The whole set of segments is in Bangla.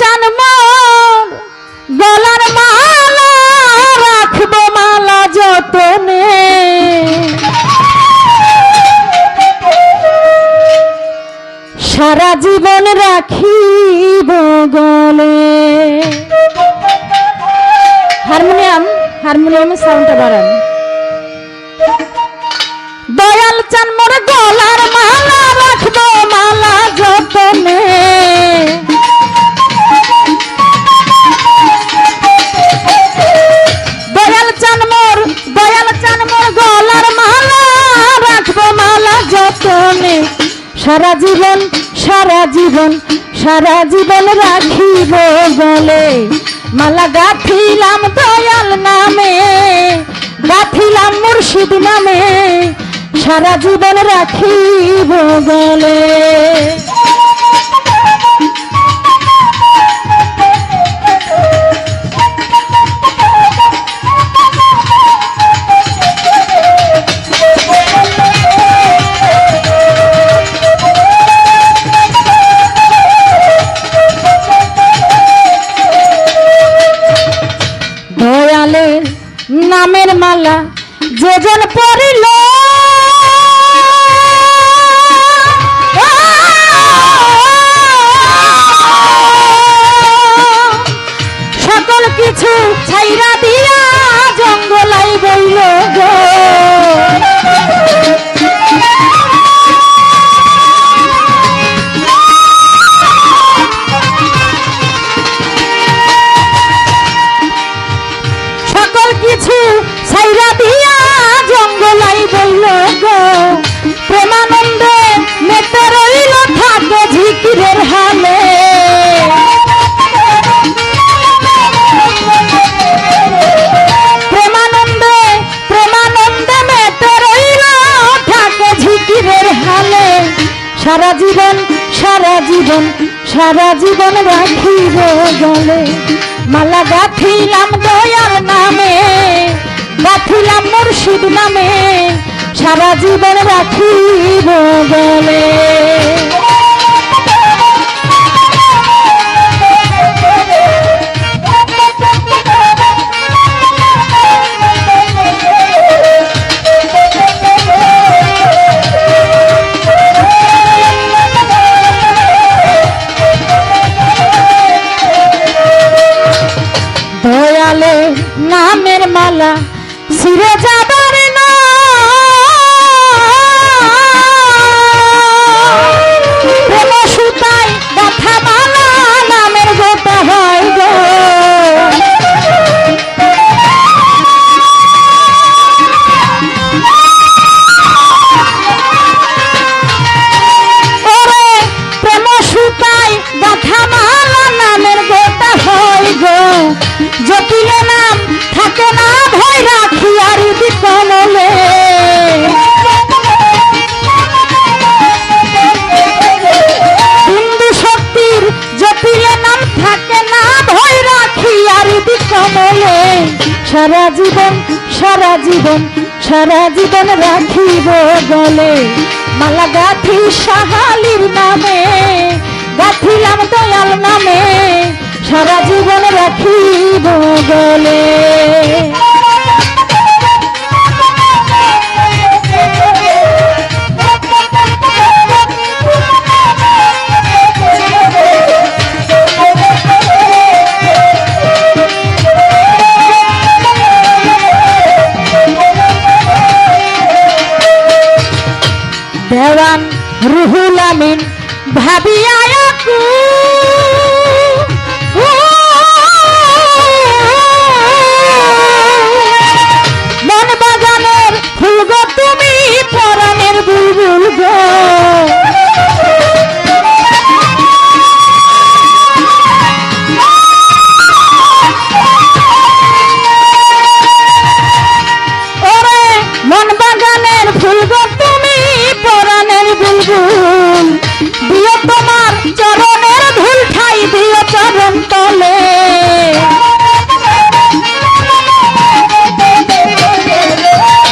চান মোর গলার মালা রাখব মালা যতনে। সারা জীবন রাখিব গলে। হারমোনিয়াম হারমোনিয়ামের সাউন্ডটা বাড়ান। দয়াল চান মোর গলার মালা রাখব সারা জীবন সারা জীবন রাখিব বলে। মালা গাঁথিলাম দয়াল নামে, গাঁথিলাম মুর্শিদ নামে, সারা জীবন রাখিব গলে মালা যেজন পড়িল সারা জীবন সারা জীবন সারা জীবন রাখিব গলে মালা গাথিলাম দয়ার নামে, গাথিলাম মুর্শিদ নামে, সারা জীবন রাখিব গলে মালা সিরে যাবার না। সুতায় গাথা মালা নামের গোটা হয় গো। কমলে সারা জীবন সারা জীবন সারা জীবন রাখিব গলে মালা গাথি সাহালির নামে, গাথিলাম দয়াল নামে, সারা জীবন রাখিব গলে চরণের ধুল ঠাই দিও চরণ তলে।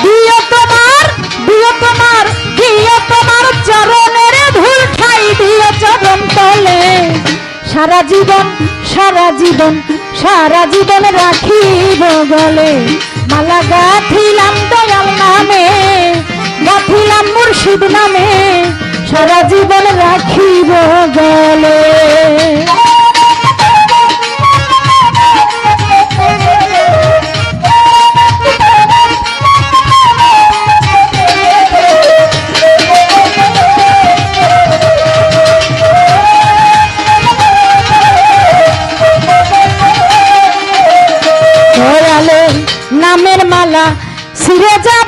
দিও তোমার দিও তোমার, দিও ধুল ঠাই দিও চরণ তলে। সারা জীবন সারা জীবন সারা জীবন রাখিব গলে। মালা গাঁথিলাম দয়াল নামে, গাঁথিলাম মুর্শিদ নামে। সারা জীবন রাখিব সিরে যাবার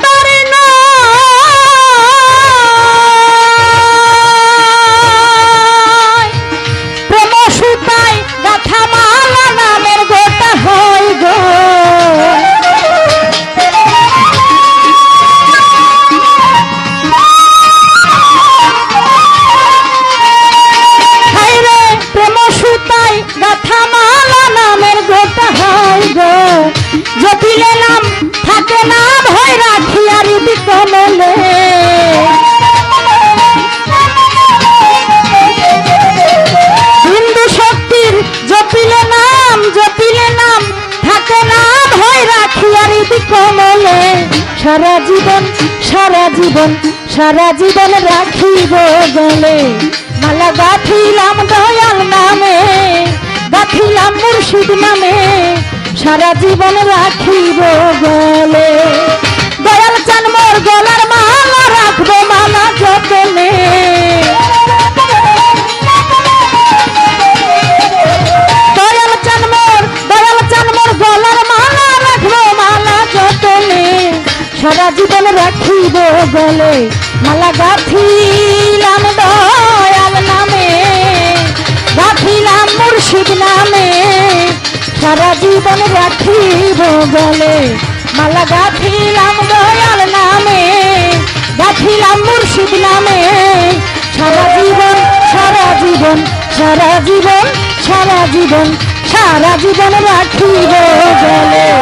জীবন, সারা জীবন সারা জীবন রাখিব গলে মালা গাঁথিলাম দয়াল নামে, গাঁথিলাম মুর্শিদ নামে, সারা জীবন রাখিব গলে সারা জীবন রাখিব গলে মালা গাথিলাম দয়াল নামে গাথিলাম মুর্শিদ নামে। সারা জীবন রাখিব গলে মালা গাথিলাম দয়াল নামে গাথিলাম মুর্শিদ নামে। সারা জীবন সারা জীবন সারা জীবন সারা জীবন সারা জীবন রাখিব গলে